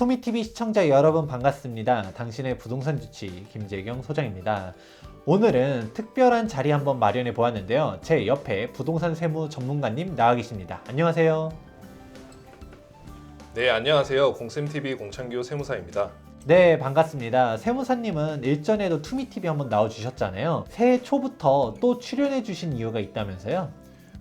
투미TV 시청자 여러분 반갑습니다. 당신의 부동산 주치 김재경 소장입니다. 오늘은 특별한 자리 한번 마련해 보았는데요. 제 옆에 부동산 세무 전문가님 나와 계십니다. 안녕하세요. 네, 안녕하세요. 공쌤TV 공창규 세무사입니다. 네, 반갑습니다. 세무사님은 일전에도 투미TV 한번 나와주셨잖아요. 새해 초부터 또 출연해 주신 이유가 있다면서요?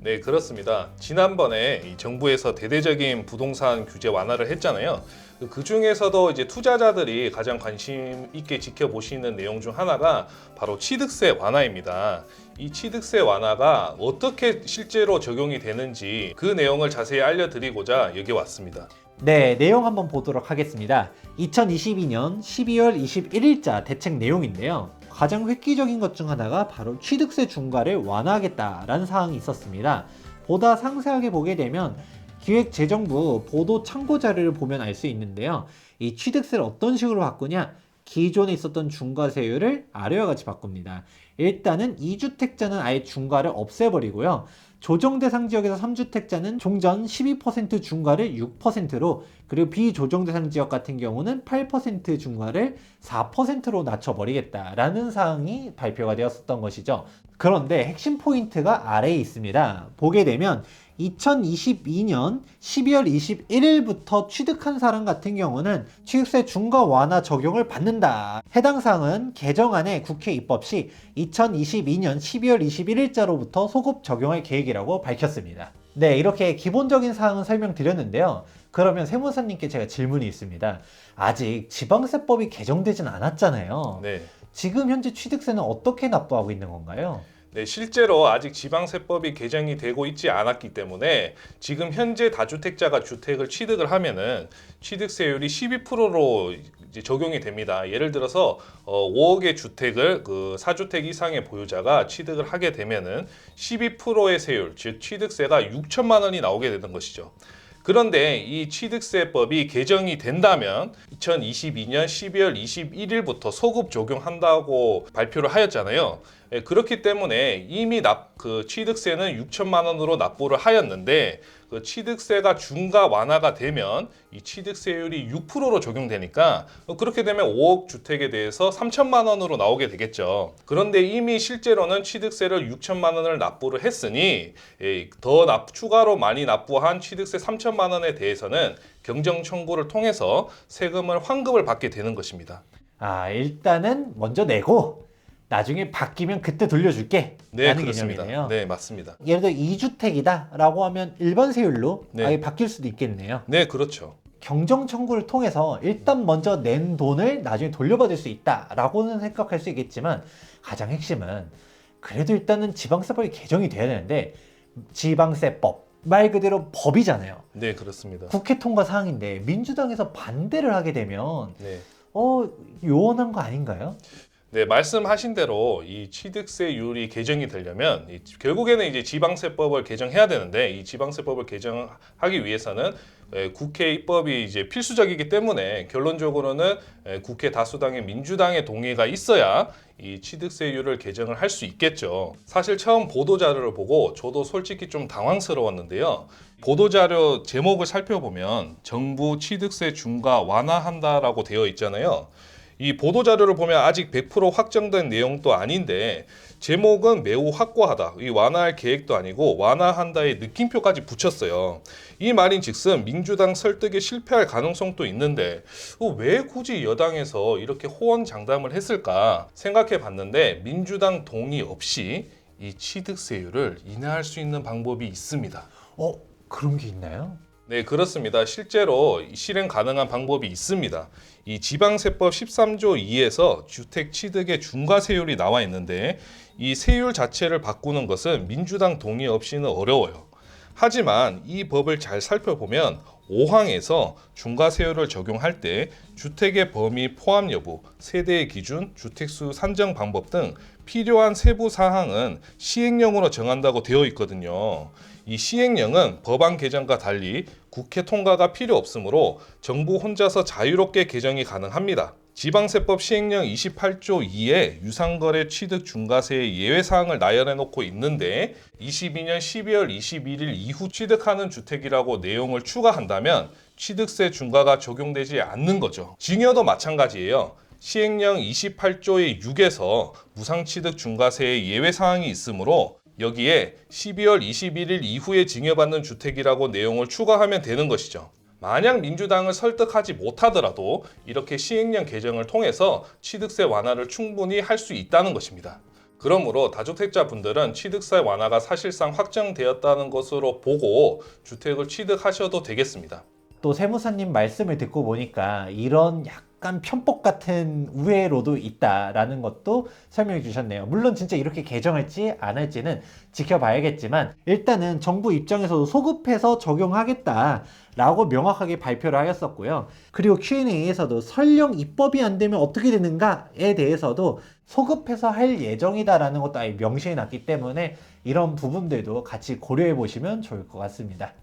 네, 그렇습니다. 지난번에 이 정부에서 대대적인 부동산 규제 완화를 했잖아요. 그 중에서도 이제 투자자들이 가장 관심 있게 지켜보시는 내용 중 하나가 바로 취득세 완화입니다. 이 취득세 완화가 어떻게 실제로 적용이 되는지 그 내용을 자세히 알려드리고자 여기 왔습니다. 네, 내용 한번 보도록 하겠습니다. 2022년 12월 21일자 대책 내용인데요. 가장 획기적인 것 중 하나가 바로 취득세 중과를 완화하겠다라는 사항이 있었습니다. 보다 상세하게 보게 되면 기획재정부 보도 참고 자료를 보면 알 수 있는데요. 이 취득세를 어떤 식으로 바꾸냐? 기존에 있었던 중과세율을 아래와 같이 바꿉니다. 일단은 2주택자는 아예 중과를 없애버리고요. 조정 대상 지역에서 3주택자는 종전 12% 중과를 6%로 그리고 비조정 대상 지역 같은 경우는 8% 중과를 4%로 낮춰버리겠다라는 사항이 발표가 되었었던 것이죠. 그런데 핵심 포인트가 아래에 있습니다. 보게 되면 2022년 12월 21일부터 취득한 사람 같은 경우는 취득세 중과 완화 적용을 받는다. 해당 사항은 개정안에 국회 입법 시 2022년 12월 21일자로부터 소급 적용할 계획이라고 밝혔습니다. 네, 이렇게 기본적인 사항은 설명드렸는데요. 그러면 세무사님께 제가 질문이 있습니다. 아직 지방세법이 개정되진 않았잖아요. 네. 지금 현재 취득세는 어떻게 납부하고 있는 건가요? 네, 실제로 아직 지방세법이 개정이 되고 있지 않았기 때문에 지금 현재 다주택자가 주택을 취득을 하면은 취득세율이 12%로 이제 적용이 됩니다. 예를 들어서 어, 5억의 주택을 그 4주택 이상의 보유자가 취득을 하게 되면은 12%의 세율, 즉 취득세가 6천만 원이 나오게 되는 것이죠. 그런데 이 취득세법이 개정이 된다면 2022년 12월 21일부터 소급 적용한다고 발표를 하였잖아요. 예, 그렇기 때문에 이미 납, 그 취득세는 6천만 원으로 납부를 하였는데 그 취득세가 중과 완화가 되면 이 취득세율이 6%로 적용되니까 어, 그렇게 되면 5억 주택에 대해서 3천만 원으로 나오게 되겠죠. 그런데 이미 실제로는 취득세를 6천만 원을 납부를 했으니 예, 더 납, 추가로 많이 납부한 취득세 3천만 원에 대해서는 경정 청구를 통해서 세금을 환급을 받게 되는 것입니다. 아, 일단은 먼저 내고 나중에 바뀌면 그때 돌려줄게. 네, 라는 그렇습니다. 개념이네요. 네, 맞습니다. 예를 들어 2주택이다라고 하면 일반 세율로 네. 아예 바뀔 수도 있겠네요. 네, 그렇죠. 경정 청구를 통해서 일단 먼저 낸 돈을 나중에 돌려받을 수 있다라고는 생각할 수 있겠지만 가장 핵심은 그래도 일단은 지방세법이 개정이 돼야 되는데 지방세법 말 그대로 법이잖아요. 네, 그렇습니다. 국회 통과 사항인데 민주당에서 반대를 하게 되면 네. 어 요원한 거 아닌가요? 네, 말씀하신 대로 이 취득세율이 개정이 되려면 이 결국에는 이제 지방세법을 개정해야 되는데 이 지방세법을 개정하기 위해서는 에, 국회 입법이 이제 필수적이기 때문에 결론적으로는 에, 국회 다수당의 민주당의 동의가 있어야 이 취득세율을 개정을 할 수 있겠죠. 사실 처음 보도 자료를 보고 저도 솔직히 좀 당황스러웠는데요. 보도 자료 제목을 살펴보면 정부 취득세 중과 완화한다라고 되어 있잖아요. 이 보도 자료를 보면 아직 100% 확정된 내용도 아닌데 제목은 매우 확고하다. 이 완화할 계획도 아니고 완화한다의 느낌표까지 붙였어요. 이 말인즉슨 민주당 설득에 실패할 가능성도 있는데 어, 왜 굳이 여당에서 이렇게 호언장담을 했을까 생각해 봤는데 민주당 동의 없이 이 취득세율을 인하할 수 있는 방법이 있습니다. 어 그런 게 있나요? 네, 그렇습니다. 실제로 실행 가능한 방법이 있습니다. 이 지방세법 13조 2에서 주택 취득의 중과세율이 나와 있는데 이 세율 자체를 바꾸는 것은 민주당 동의 없이는 어려워요. 하지만 이 법을 잘 살펴보면 5항에서 중과세율을 적용할 때 주택의 범위 포함 여부, 세대의 기준, 주택수 산정 방법 등 필요한 세부 사항은 시행령으로 정한다고 되어 있거든요. 이 시행령은 법안 개정과 달리 국회 통과가 필요 없으므로 정부 혼자서 자유롭게 개정이 가능합니다. 지방세법 시행령 28조 2에 유상거래 취득 중과세의 예외 사항을 나열해 놓고 있는데 22년 12월 21일 이후 취득하는 주택이라고 내용을 추가한다면 취득세 중과가 적용되지 않는 거죠. 증여도 마찬가지예요. 시행령 28조의 6에서 무상취득 중과세의 예외 사항이 있으므로 여기에 12월 21일 이후에 증여받는 주택이라고 내용을 추가하면 되는 것이죠. 만약 민주당을 설득하지 못하더라도 이렇게 시행령 개정을 통해서 취득세 완화를 충분히 할 수 있다는 것입니다. 그러므로 다주택자 분들은 취득세 완화가 사실상 확정되었다는 것으로 보고 주택을 취득하셔도 되겠습니다. 또 세무사님 말씀을 듣고 보니까 이런 약 간 편법 같은 우회로도 있다라는 것도 설명해 주셨네요. 물론 진짜 이렇게 개정할지 안 할지는 지켜봐야겠지만 일단은 정부 입장에서도 소급해서 적용하겠다 라고 명확하게 발표를 하였었고요. 그리고 Q&A에서도 설령 입법이 안 되면 어떻게 되는가에 대해서도 소급해서 할 예정이다라는 것도 아예 명시해 놨기 때문에 이런 부분들도 같이 고려해 보시면 좋을 것 같습니다.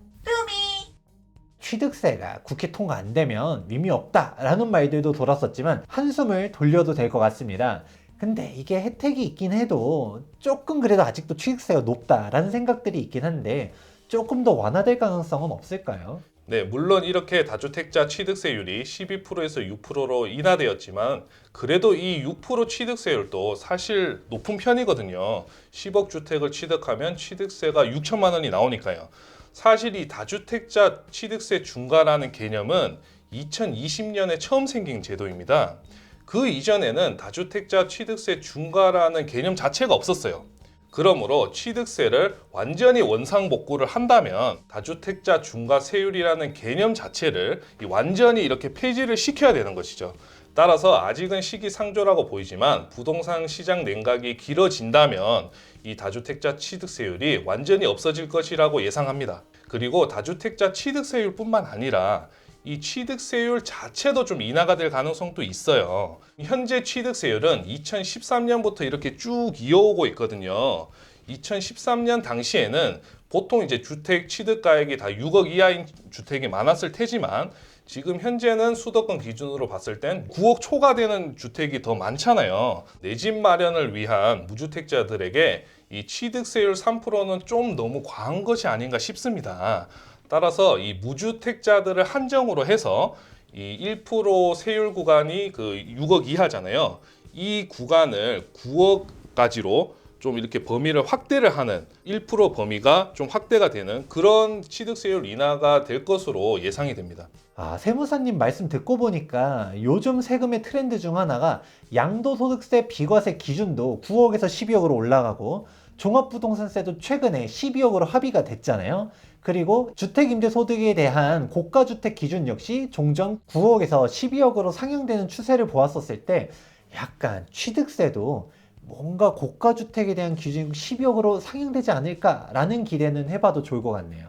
취득세가 국회 통과 안 되면 의미 없다라는 말들도 돌았었지만 한숨을 돌려도 될 것 같습니다. 근데 이게 혜택이 있긴 해도 조금 그래도 아직도 취득세가 높다라는 생각들이 있긴 한데 조금 더 완화될 가능성은 없을까요? 네, 물론 이렇게 다주택자 취득세율이 12%에서 6%로 인하되었지만 그래도 이 6% 취득세율도 사실 높은 편이거든요. 10억 주택을 취득하면 취득세가 6천만 원이 나오니까요. 사실 이 다주택자 취득세 중과라는 개념은 2020년에 처음 생긴 제도입니다. 그 이전에는 다주택자 취득세 중과라는 개념 자체가 없었어요. 그러므로 취득세를 완전히 원상복구를 한다면 다주택자 중과세율이라는 개념 자체를 이 완전히 이렇게 폐지를 시켜야 되는 것이죠. 따라서 아직은 시기상조라고 보이지만 부동산 시장 냉각이 길어진다면 이 다주택자 취득세율이 완전히 없어질 것이라고 예상합니다. 그리고 다주택자 취득세율뿐만 아니라 이 취득세율 자체도 좀 인하가 될 가능성도 있어요. 현재 취득세율은 2013년부터 이렇게 쭉 이어오고 있거든요. 2013년 당시에는 보통 이제 주택 취득가액이 다 6억 이하인 주택이 많았을 테지만 지금 현재는 수도권 기준으로 봤을 땐 9억 초과되는 주택이 더 많잖아요. 내 집 마련을 위한 무주택자들에게 이 취득세율 3%는 좀 너무 과한 것이 아닌가 싶습니다. 따라서 이 무주택자들을 한정으로 해서 이 1% 세율 구간이 그 6억 이하잖아요. 이 구간을 9억까지로 좀 이렇게 범위를 확대를 하는 1% 범위가 좀 확대가 되는 그런 취득세율 인하가 될 것으로 예상이 됩니다. 아, 세무사님 말씀 듣고 보니까 요즘 세금의 트렌드 중 하나가 양도소득세 비과세 기준도 9억에서 12억으로 올라가고 종합부동산세도 최근에 12억으로 합의가 됐잖아요. 그리고 주택임대소득에 대한 고가주택 기준 역시 종전 9억에서 12억으로 상향되는 추세를 보았었을 때 약간 취득세도 뭔가 고가 주택에 대한 기준이 12억으로 상향되지 않을까라는 기대는 해봐도 좋을 것 같네요.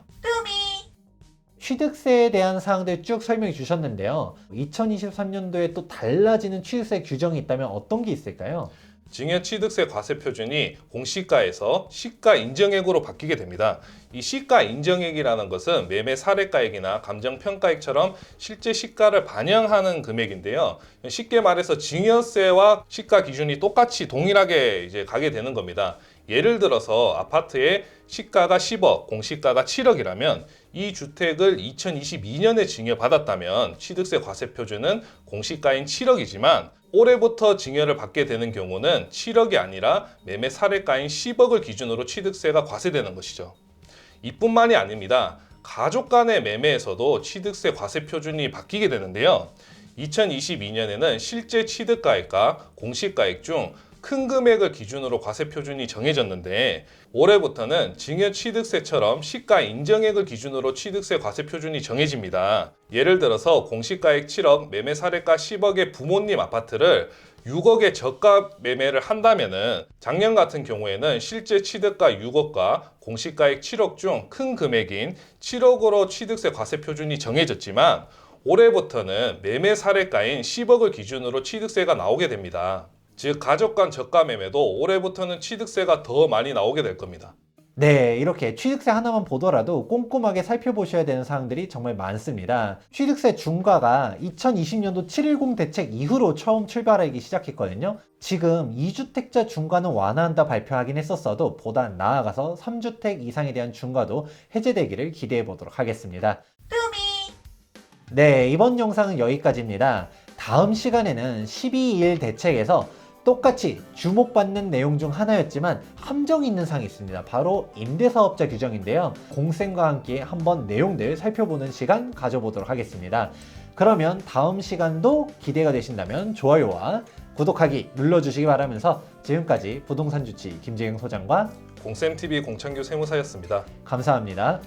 취득세에 대한 사항들 쭉 설명해 주셨는데요. 2023년도에 또 달라지는 취득세 규정이 있다면 어떤 게 있을까요? 증여 취득세 과세 표준이 공시가에서 시가 인정액으로 바뀌게 됩니다. 이 시가 인정액이라는 것은 매매 사례가액이나 감정 평가액처럼 실제 시가를 반영하는 금액인데요. 쉽게 말해서 증여세와 시가 기준이 똑같이 동일하게 이제 가게 되는 겁니다. 예를 들어서 아파트의 시가가 10억, 공시가가 7억이라면 이 주택을 2022년에 증여받았다면 취득세 과세 표준은 공시가인 7억이지만 올해부터 증여를 받게 되는 경우는 7억이 아니라 매매 사례가인 10억을 기준으로 취득세가 과세되는 것이죠. 이뿐만이 아닙니다. 가족 간의 매매에서도 취득세 과세 표준이 바뀌게 되는데요. 2022년에는 실제 취득가액과 공시가액 중 큰 금액을 기준으로 과세 표준이 정해졌는데 올해부터는 증여 취득세처럼 시가 인정액을 기준으로 취득세 과세 표준이 정해집니다. 예를 들어서 공시가액 7억, 매매 사례가 10억의 부모님 아파트를 6억에 저가 매매를 한다면은 작년 같은 경우에는 실제 취득가 6억과 공시가액 7억 중 큰 금액인 7억으로 취득세 과세 표준이 정해졌지만 올해부터는 매매 사례가인 10억을 기준으로 취득세가 나오게 됩니다. 즉 가족 간 저가 매매도 올해부터는 취득세가 더 많이 나오게 될 겁니다. 네, 이렇게 취득세 하나만 보더라도 꼼꼼하게 살펴보셔야 되는 사항들이 정말 많습니다. 취득세 중과가 2020년도 710 대책 이후로 처음 출발하기 시작했거든요. 지금 2주택자 중과는 완화한다 발표하긴 했었어도 보다 나아가서 3주택 이상에 대한 중과도 해제되기를 기대해 보도록 하겠습니다. 네, 이번 영상은 여기까지입니다. 다음 시간에는 12일 대책에서 똑같이 주목받는 내용 중 하나였지만 함정이 있는 사항이 있습니다. 바로 임대사업자 규정인데요. 공생과 함께 한번 내용들 살펴보는 시간 가져보도록 하겠습니다. 그러면 다음 시간도 기대가 되신다면 좋아요와 구독하기 눌러주시기 바라면서 지금까지 부동산 주치 김재경 소장과 공쌤TV 공창규 세무사였습니다. 감사합니다.